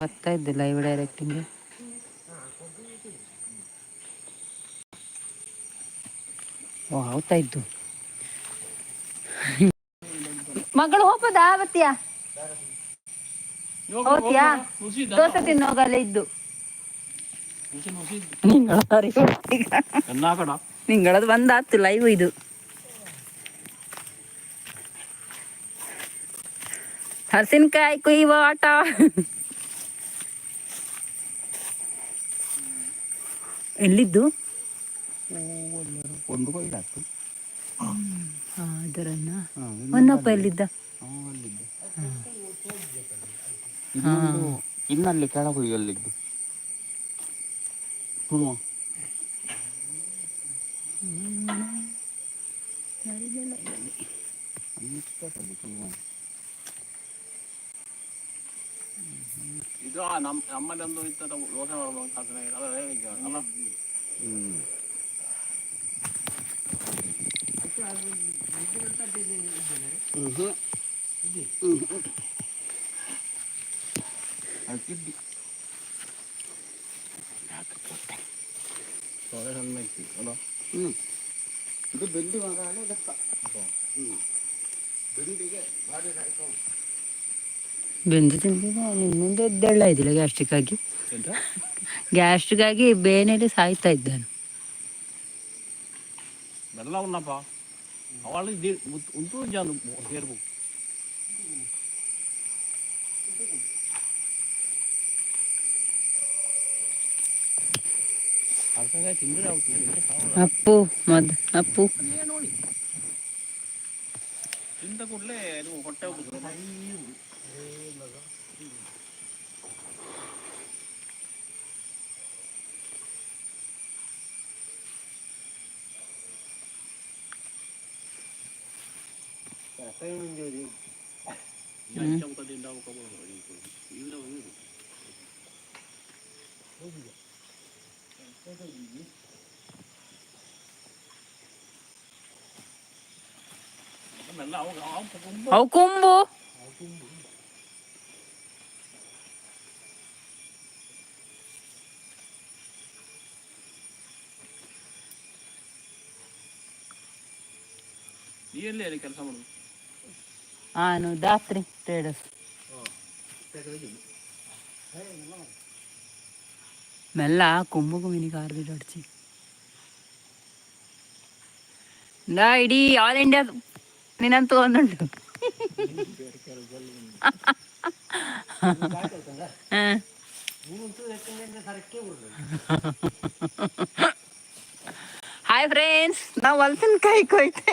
ಬರ್ತಾ ಇದ್ದೆ live directing ಓ ಆಗ್ತಾ ಇದ್ದು? ಮಗಳು ಹೋಗೋದಾ ಬತ್ತೀಯಾ ಹೋಗ್ತಿಯಾ? ದೋಸೆ ತಿನ್ನೋಗಲ್ಲ ಇದ್ದು. ನಿಂಗಳದು ಬಂದಾತು ಲೈವ್ ಇದು. ಹಸಿನಕಾಯಿ ಕುಯ್ಯುವ ಆಟ. ಎಲ್ಲಿದ್ದು? ಅದರನ್ನ? ಹೊನ್ನಪ್ಪ ಎಲ್ಲಿದ್ದ? ಅಲ್ಲಿ ಇನ್ನಲ್ಲಿ ಕೆಳಗುಯ್ಯಲ್ಲಿದ್ದು ಹುಡುಗ ಇದು ನಮ್ಮ ನಮ್ಮಲ್ಲೊಂದು ಇತ್ತದ ದೋಸೆ ಮಾಡುವಂತ ಅದೇ ಅಲ್ಲ ಹ್ಮ್ ಹಾಕಿದ್ದಿ ದೋಸೆ ಸಣ್ಣ ಇತ್ತು ಅಲ್ಲ ಹ್ಮ್ ಇದು ಬೆಂಡಿ ಮರ ಅಲ್ಲ ದಪ್ಪ ಹ್ಮ್ ಬೆಂಡಿಗೆ ಭಾರಿ ಸಾಯ್ತು. ಬೆಂದು ತಿಂದಿದ ನಿನ್ನಿಂದ ಎದ್ದೆಳ್ಳ ಇದ್ದಿಲ್ಲ ಗ್ಯಾಸ್ಟ್ರಿಕ್ ಆಗಿ. ಗ್ಯಾಸ್ಟ್ರಿಕ್ ಆಗಿ ಬೇನೆಯಲ್ಲಿ ಸಾಯ್ತಾ ಇದ್ದಾನು. ಬೆಲ್ಲ ಉಣ್ಣಪ್ಪ ಅವಳು ಉಂಟು ಅಪ್ಪು ಮದ್ ಅಪ್ಪು. ಹೊಟ್ಟೆ ಸೇರ್ಬೇಕು ಅರ್ಸಕಾಯಿ ತಿಂದ್ರೆ ಆಗುತ್ತೆ ಎಂತ ಸಾವು ಅಪ್ಪು ಮದ್ ಅಪ್ಪು ಏನ್ ನೋಡಿ ತಿಂದ ಕೂಡಲೇ ಅದು ಹೊಟ್ಟೆ ಹೋಗುದು ಚೌಕದಿಂದ ಇವ್ರ ಇವರು ಮೆಲ್ಲ ಅವಾಗ ಅವಾಗ ತುಂಬ ಅವು ಕೊಂಬು ನೀ ಎಲ್ಲಿ ಅಲ್ಲಿ ಕೆಲಸ ಮಾಡುದು ആനു രാത്രി ട്രേഡേഴ്സ് മെല്ല ആ കൊമ്പൊക്കെ മിനി കാറിലിട്ട് അടിച്ച്. എന്താ ഇടി? ഓൾ ഇന്ത്യ നിനക്ക് തോന്നുന്നുണ്ട്? ഏ. ಹಾಯ್ ಫ್ರೆಂಡ್ಸ್ ನಾವು ಹಲಸಿನಕಾಯಿ ಕೊಯ್ತಾ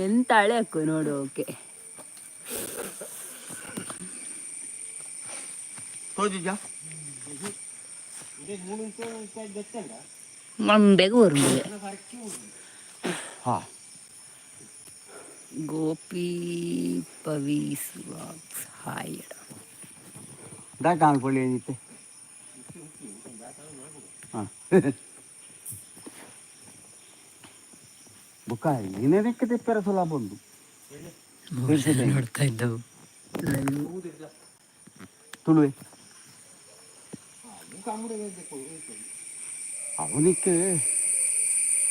ಎಂತ ಹಳೆ ಹಾಕು ನೋಡು ಓಕೆ ಊರ್ಮಿದೆ ಹಾ. ಗೋಪಿ ಪವೀಸ್ ವಾಕ್ಸ್ ಹಾಯ್ ದಾಟ ಅನ್ಕೊಳ್ಳಿ ಏನಿತ್ತೆ ಹಾಂ. ಬುಕ್ಕ ಏನೇನಕ್ಕೆ ತೆಪ್ಪರ ಸುಲಭ ಬಂದು. ನೋಡ್ತಾ ಇದ್ದವು. ತುಳುವೆ. ಅವನಿಕ್ಕೆ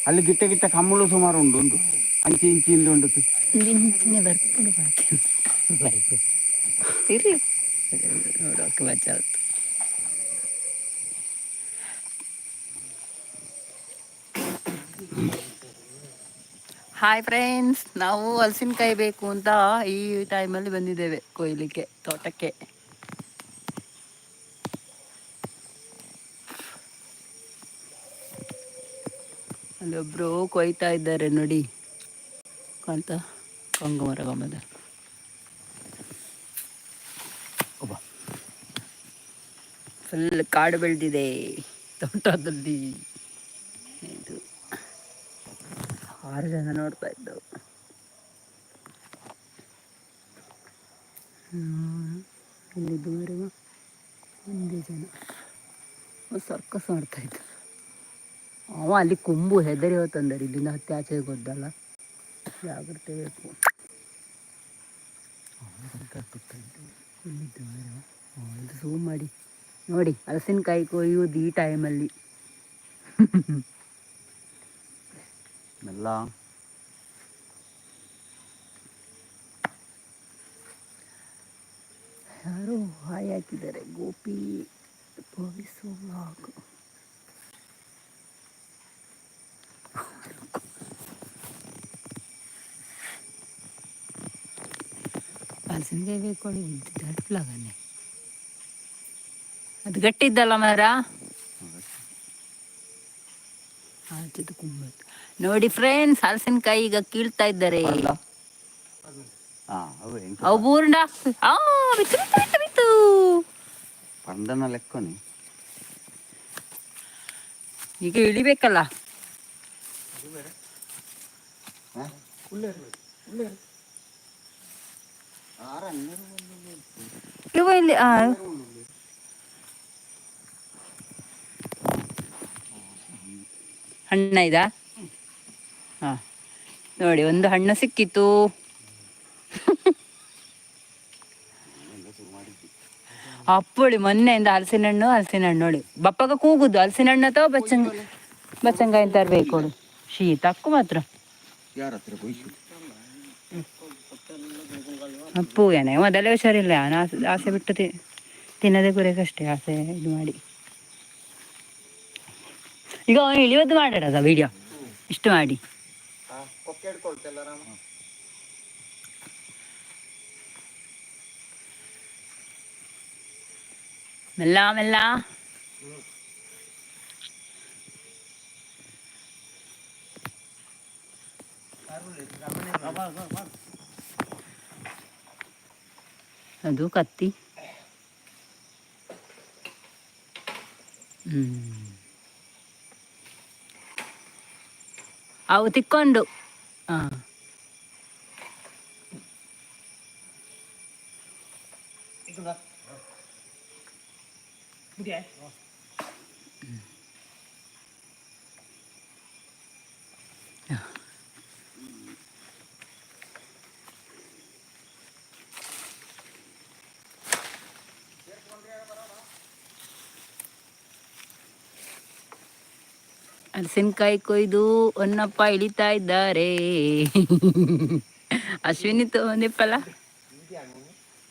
ಅಲ್ಲಿ ಗಿಟ್ಟ ಗಿಟ್ಟ ಕಮ್ಮಳು ಸುಮಾರು ಉಂಟು ಒಂದು. ಅಂಚಿ ಇಂಚಿಂದ ಉಂಡು ಇಂಚಿನೇ ಬರ್ಕೊಂಡು ಬರ್ಕು ಇರ್ಲಿ. ನೋಡೋಕೆ ಹಾಯ್ ಫ್ರೆಂಡ್ಸ್ ನಾವು ಹಲಸಿನಕಾಯಿ ಬೇಕು ಅಂತ ಈ ಟೈಮಲ್ಲಿ ಬಂದಿದ್ದೇವೆ ಕೊಯ್ಲಿಕ್ಕೆ ತೋಟಕ್ಕೆ. ಅಲ್ಲೊಬ್ರು ಕೊಯ್ತಾ ಇದ್ದಾರೆ ನೋಡಿ. ಕಾಂತ ಕಂಗು ಮರ ಒಬ್ಬ. ಫುಲ್ ಕಾಡು ಬೆಳೆದಿದೆ ತೋಟದಲ್ಲಿ. ಇದು ಆರು ಜನ ನೋಡ್ತಾ ಇದ್ದವು ಇಲ್ಲಿ ದೂರ ಒಂದೇ ಜನ. ಸರ್ಕಸ್ ಮಾಡ್ತಾ ಇದ್ದ ಅವ ಅಲ್ಲಿ ಕೊಂಬು ಹೆದರಿ ಹೋತಂದರೆ ಇಲ್ಲಿಂದ ಹತ್ತಿ ಆಚೆಗೆ ಗೊದ್ದಲ್ಲ ಜಾಗ್ರತೆ ಬೇಕು ಇದು ಝೂಮ್ ಮಾಡಿ. ನೋಡಿ ಹಲಸಿನಕಾಯಿ ಕೊಯ್ಯೋದು ಈ ಟೈಮಲ್ಲಿ ಎಲ್ಲ ಯಾರೋ ಹಾಯ್ ಹಾಕಿದ್ದಾರೆ. ಗೋಪಿ ಪೊಲೀಸು ವ್ಲಾಗ್ ಹಲಸಿನಕಾಯಿ ಕೊಡಿ ಅದು ಗಟ್ಟಿದ್ದಲ್ಲ ಮರ ಆಚೆದು ಕುಂಬತ್ತು ನೋಡಿ ಫ್ರೆಂಡ್ಸ್ ಹಲಸಿನಕಾಯಿ ಈಗ ಕೀಳ್ತಾ ಇದ್ದಾರೆ. ಹಾ ಅವೇ ಬೂರ್ಣ ಆ ಬಿತ್ತು ಬಿತ್ತು ಬಿತ್ತು ಬಿತ್ತು. ಪಂಡನ ಲೆಕ್ಕನಿ. ಈಗ ಇಳಿಬೇಕಲ್ಲ? ಇವ ಇಲ್ಲಿ ಆ, ಹಣ್ಣ ಇದಾ? ಹಾ. ನೋಡಿ ಒಂದು ಹಣ್ಣು ಸಿಕ್ಕಿತು ಅಪ್ಪಳಿ ಮೊನ್ನೆಯಿಂದ ಹಲಸಿನ ಹಣ್ಣು ಹಲಸಿನ ಹಣ್ಣು ನೋಡಿ. ಬಪ್ಪಗ ಕೂಗುದು ಹಲಸಿನ ಹಣ್ಣು ಅಥವಾ ಬಚ್ಚಂಗ ಬಚ್ಚಂಗಾಯಿ ತರಬೇಕು ನೋಡಿ. ಶೀತ ಅಕ್ಕು ಮಾತ್ರ. ಯಾರ ಹತ್ರ ಬೈಸು ಅಪ್ಪು ಏನೇ ಮೊದಲೇ ಹುಷಾರಿಲ್ಲ ಆಸೆ ಆಸೆ ಬಿಟ್ಟು ತಿನ್ನೋದೇ ಗುರೇಕಷ್ಟೇ ಆಸೆ ಇದು ಮಾಡಿ. ಈಗ ಅವನು ಇಳಿಯೋದು ಮಾಡಾಡದ ವಿಡಿಯೋ ಇಷ್ಟು ಮಾಡಿ. ಮೆಲ್ಲ ಮೆಲ್ಲ. ಅದು ಕತ್ತಿ. ಹ್ಮ್. ಅವು ತಿಕ್ಕೊಂಡು. ಹಾ ಹಲಸಿನಕಾಯಿ ಕೊಯ್ದು ಹೊನ್ನಪ್ಪ ಇಳಿತಾ ಇದ್ದಾರೆ. ಅಶ್ವಿನಿ ತಗೊಂಡಿಪ್ಪಲ್ಲ?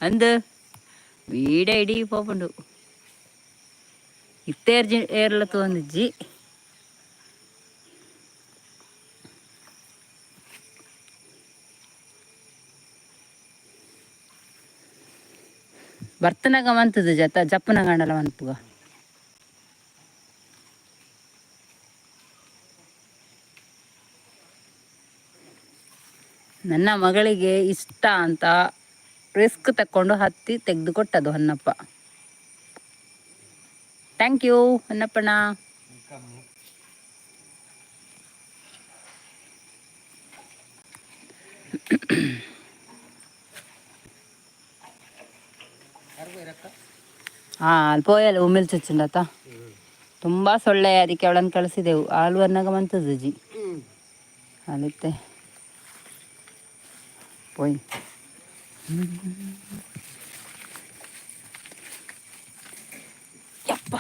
ಅಂದ ಬೀಡ ಇಡೀ ಪಾಪಂಡು. ಇತ್ತೇರ್ ಜಿ ಏರ್ಲ ತಗೊಂಡಿಜ್ಜಿ. ಬರ್ತನಾಗ ಮಂತದ ಜತ, ಜಪ್ಪನ ಗಂಡಲ ಮಂತುಗ. ನನ್ನ ಮಗಳಿಗೆ ಇಷ್ಟ ಅಂತ ರಿಸ್ಕ್ ತಕ್ಕೊಂಡು ಹತ್ತಿ ತೆಗೆದುಕೊಟ್ಟದು ಹೊನ್ನಪ್ಪ. ಥ್ಯಾಂಕ್ ಯು ಹೊನ್ನಪ್ಪಣ್ಣ. ಹಾ ಅಲ್ಲಿ ಪೋಯಲ್ಲ ಉಮಿಲ್ ಚುಚ್ಚುಂಡತ ತುಂಬಾ ಸೊಳ್ಳೆ ಅದಕ್ಕೆ ಅವಳನ್ನು ಕಳಿಸಿದೆವು. ಆಲ್ವರ್ನಾಗ ಮಂತದ್ದು ಜಿ ಅಲ್ಲಿತ್ತೆ ಪೋಯ್ ಯಪ್ಪ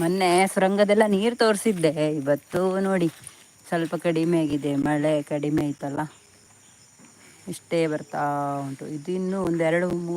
ಮೊನ್ನೆ ಸುರಂಗದೆಲ್ಲ ನೀರು ತೋರಿಸಿದ್ದೆ, ಇವತ್ತು ನೋಡಿ ಸ್ವಲ್ಪ ಕಡಿಮೆ ಆಗಿದೆ, ಮಳೆ ಕಡಿಮೆ ಆಯ್ತಲ್ಲ ಇಷ್ಟೇ ಬರ್ತಾ ಉಂಟು. ಇದು ಇನ್ನೂ ಒಂದೆರಡು ಮೂ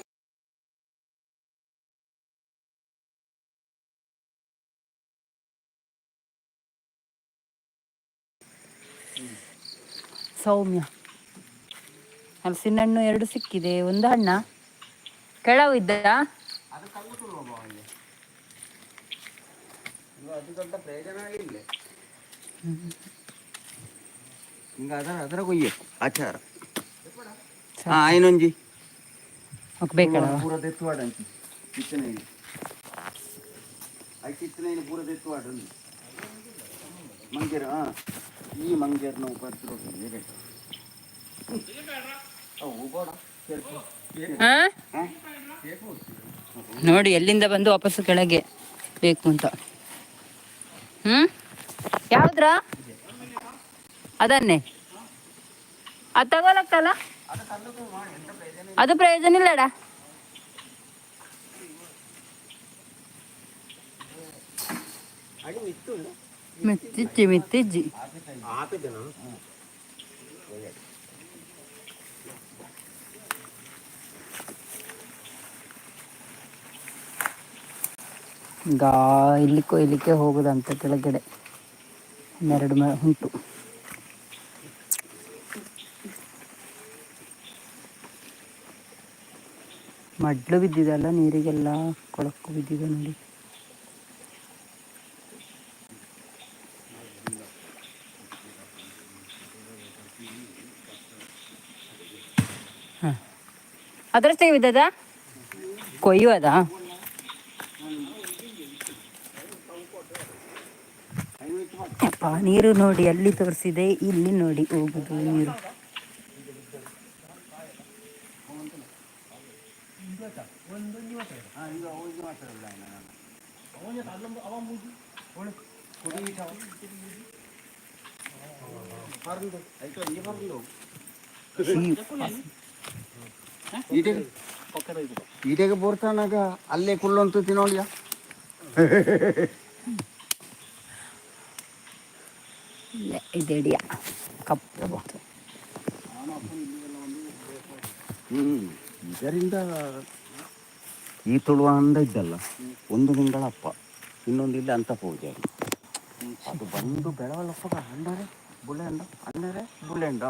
ಸೌಮ್ಯ. ಹಲಸಿನ ಹಣ್ಣು ಎರಡು ಸಿಕ್ಕಿದೆ. ಒಂದು ಹಣ್ಣ ಕೆಳವು ಇದ್ದ? ಅದರ ಕೊಯ್ಯೆ ಆಚಾರ. ಹೋಗ್ಬೇಕಲ್ಲ ಪೂರ ಹಾ ಈ ಮಂಗೇರ್ ನಾವು ಬರ್ತಿರೋ ಹೇಗೆ ಅವು ಬೋಡ ಸೇರ್ಕೊ. ಹಾ ಹಾ? ನೋಡಿ ಎಲ್ಲಿಂದ ಬಂದು ವಾಪಸ್ ಕೆಳಗೆ ಬೇಕು ಅಂತ. ಹ್ಮ್? ಯಾವ್ದ್ರ? ಅದನ್ನೇ. ಅದು ತಗೋಲಕ್ಕಲ್ಲ? ಅದು ಪ್ರಯೋಜನ ಇಲ್ಲಡ. ಮಿತ್ತಿಜ್ಜಿ ಮಿತ್ತಿಜ್ಜಿ. ಗಾ, ಇಲ್ಲಿ ಕೊಯ್ಲಿಕ್ಕೆ ಹೋಗುದಂತ ಕೆಳಗಡೆ. ಹನ್ನೆರಡು ಮ, ಉಂಟು. ಮಡ್ಲು ಬಿದ್ದಿದೆ ಅಲ್ಲ ನೀರಿಗೆಲ್ಲ ಕೊಳಕು ಬಿದ್ದಿದೆ ನೋಡಿ. ಅದರಷ್ಟೇ ವಿಧದ? ಕೊಯ್ಯುವುದಾ ಅಪ್ಪ ನೀರು ನೋಡಿ ಅಲ್ಲಿ ತೋರಿಸಿದೆ ಇಲ್ಲಿ ನೋಡಿ ಹೋಗುದು ನೀರು. ಈಟೆಗೆ ಈಟೆಗೆ ಬೋರ್ತಾನಾಗ ಅಲ್ಲೇ ಕುಳ್ಳಂತ ತಿನ್ನೋಳಿಯ ಇಲ್ಲ, ಇದೆಡಿಯ ಕಪ್ಪು ಬಂತು. ಹ್ಮ್ ಇದರಿಂದ ಈ ತುಳುವ ಅಂದ ಇದ್ದಲ್ಲ ಒಂದು ತಿಂಗಳ ಅಪ್ಪ ಇನ್ನೊಂದು ಇಲ್ಲ ಅಂತ ಪೂಜೆ ಅದು ಬಂದು ಬೆಳವಲ್ಲಪ್ಪ ಅಣ್ಣರೇ ಬುಳೆ ಅಂಡ ಅಣ್ಣರೇ ಬುಳೆ ಅಂಡ